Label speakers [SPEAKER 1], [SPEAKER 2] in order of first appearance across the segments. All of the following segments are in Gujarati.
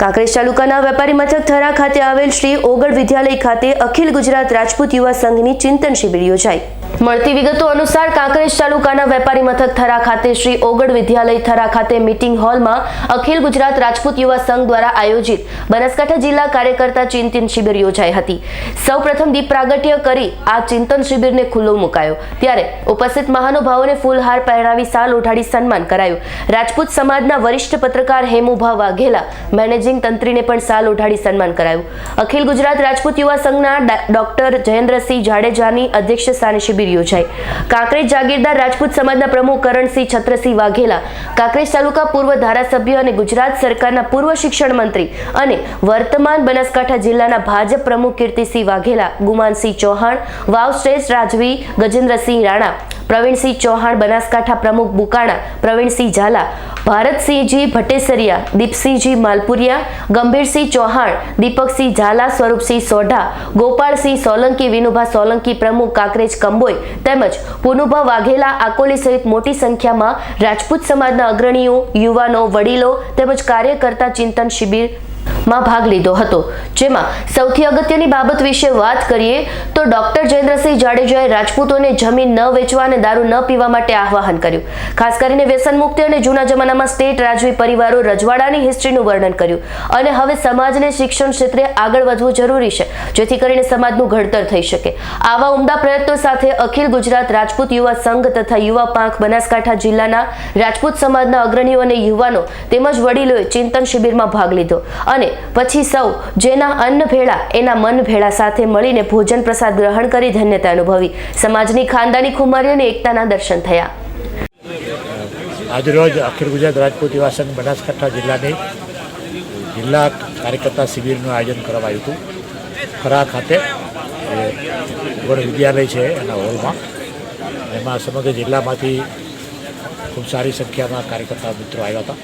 [SPEAKER 1] કાંકરેજ તાલુકાના વેપારી મથક થરા ખાતે આવેલ શ્રી ઓગળ વિદ્યાલય ખાતે અખિલ ગુજરાત રાજપૂત યુવા સંઘની ચિંતન શિબિર યોજાઈ. મળતી વિગતો અનુસાર કાંકરેજ તાલુકાના વેપારી મથક થરા ખાતે શ્રી ઓગળ વિદ્યાલય થરા ખાતે મીટિંગ હોલમાં અખિલ ગુજરાત રાજપૂત યુવા સંઘ દ્વારા આયોજિત બનાસકાંઠા જિલ્લા કાર્યકર્તા ચિંતન શિબિર યોજાઈ હતી. સૌપ્રથમ દીપ પ્રાગટ્ય કરી આ ચિંતન શિબિરને ખુલ્લો મુકાયો. ત્યારે ઉપસ્થિત મહાનુભાવોને ફૂલહાર પહેરાવી સાલ ઉઠાડી સન્માન કરાયું. રાજપૂત સમાજના વરિષ્ઠ પત્રકાર હેમુભા વાઘેલા મેનેજિંગ તંત્રીને પણ સાલ ઉઠાડી સન્માન કરાયું. અખિલ ગુજરાત રાજપૂત યુવા સંઘના ડોક્ટર જયેન્દ્રસિંહ જાડેજાની અધ્યક્ષ સ્થાને શિબિર યોજાઈ કાંકરેજ જાગીરદાર રાજપૂત સમાજના પ્રમુખ કરણસિંહ છત્રસિંહ વાઘેલા, કાંકરેજ તાલુકા પૂર્વ ધારાસભ્ય અને ગુજરાત સરકારના પૂર્વ શિક્ષણ મંત્રી અને વર્તમાન બનાસકાંઠા જિલ્લાના ભાજપ પ્રમુખ કીર્તિસિંહ વાઘેલા, ગુમાનસિંહ ચૌહાણ, વાવ શ્રેષ્ઠ રાજવી ગજેન્દ્રસિંહ રાણા, પ્રવીણસિંહ ચૌહાણ બનાસકાંઠા પ્રમુખ બુકાણા, પ્રવીણસિંહ ઝાલા ભારતસિંહજી ભટ્ટેસરિયા, દીપસિંહજી માલપુરિયા, ગંભીરસિંહ ચૌહાણ, દીપકસિંહ ઝાલા, સ્વરૂપસિંહ સોઢા, ગોપાળસિંહ સોલંકી, વિનુભા સોલંકી પ્રમુખ કાકરેજ કંબોઈ તેમજ પુનુભા વાઘેલા આકોલી સહિત મોટી સંખ્યામાં રાજપૂત સમાજના અગ્રણીઓ, યુવાનો, વડીલો તેમજ કાર્યકર્તા ચિંતન શિબિર માં ભાગ લીધો હતો. જેમાં સૌથી અગત્યની બાબત વિશે વાત કરીએ તો ડોક્ટર જયેન્દ્રસિંહ જાડેજાએ રાજપૂતોને જમીન ન વેચવા અને દારૂ ન પીવા માટે આહવાન કર્યું. ખાસ કરીને વ્યસન મુક્તિ અને જૂના જમાનામાં સ્ટેટ, રાજવી પરિવારો રજવાડાની હિસ્ટ્રીનું વર્ણન કર્યું. અને હવે સમાજને શિક્ષણ ક્ષેત્રે આગળ વધવું જરૂરી છે, જેથી કરીને સમાજનું ઘડતર થઈ શકે. આવા ઉમદા પ્રયત્નો સાથે અખિલ ગુજરાત રાજપૂત યુવા સંઘ તથા યુવા પાંખ બનાસકાંઠા જિલ્લાના રાજપૂત સમાજના અગ્રણીઓ અને યુવાનો તેમજ વડીલોએ ચિંતન શિબિરમાં ભાગ લીધો. અને પછી સૌ જેના અન્ન ભેળા એના મન ભેળા સાથે મળીને ભોજન પ્રસાદ ગ્રહણ કરી ધન્યતા અનુભવી. સમાજની ખાનદાની ખુમારીઓની એકતાના દર્શન થયા.
[SPEAKER 2] આજરોજ અખિલ ગુજરાત રાજપૂત યુવા સંઘ બનાસકાંઠા જિલ્લાની જિલ્લા કાર્યકર્તા શિબિરનું આયોજન કરવામાં આવ્યું હતું. ખરા ખાતે વિદ્યાલય છે એના હોલમાં. એમાં સમગ્ર જિલ્લામાંથી ખૂબ સારી સંખ્યામાં કાર્યકર્તા મિત્રો આવ્યા હતા.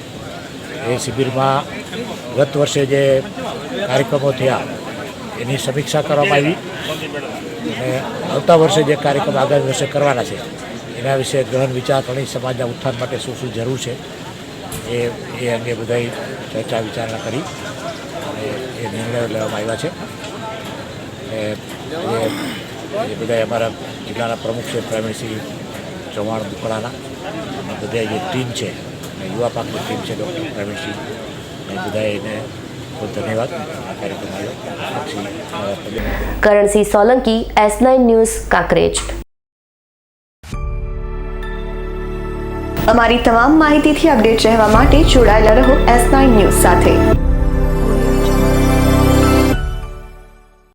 [SPEAKER 2] એ શિબિરમાં ગત વર્ષે જે કાર્યક્રમો થયા, એની સમીક્ષા કરવામાં આવી. અને આવતા વર્ષે જે કાર્યક્રમ આગામી વર્ષે કરવાના છે, એના વિશે ગ્રહણ વિચારસરણી સમાજના ઉત્થાન માટે શું શું જરૂર છે, એ એ અંગે બધાય ચર્ચા વિચારણા કરી અને એ નિર્ણયો લેવામાં આવ્યા છે. અને એ એ બધા અમારા જિલ્લાના પ્રમુખ છે પ્રવીણસિંહ ચૌહાણ બુકડાના બધા જે ટીમ છે અને યુવા પાકની ટીમ છે ડૉક્ટર પ્રવીણસિંહ. અને બધાએ એને ખૂબ ધન્યવાદ. આ કાર્યક્રમ આવ્યો પછી
[SPEAKER 1] Karansinh Solanki S nine news Kankrej.
[SPEAKER 3] અમારી તમામ માહિતીથી અપડેટ રહેવા માટે જોડાયેલા રહો એસ નાઇન ન્યૂઝ સાથે.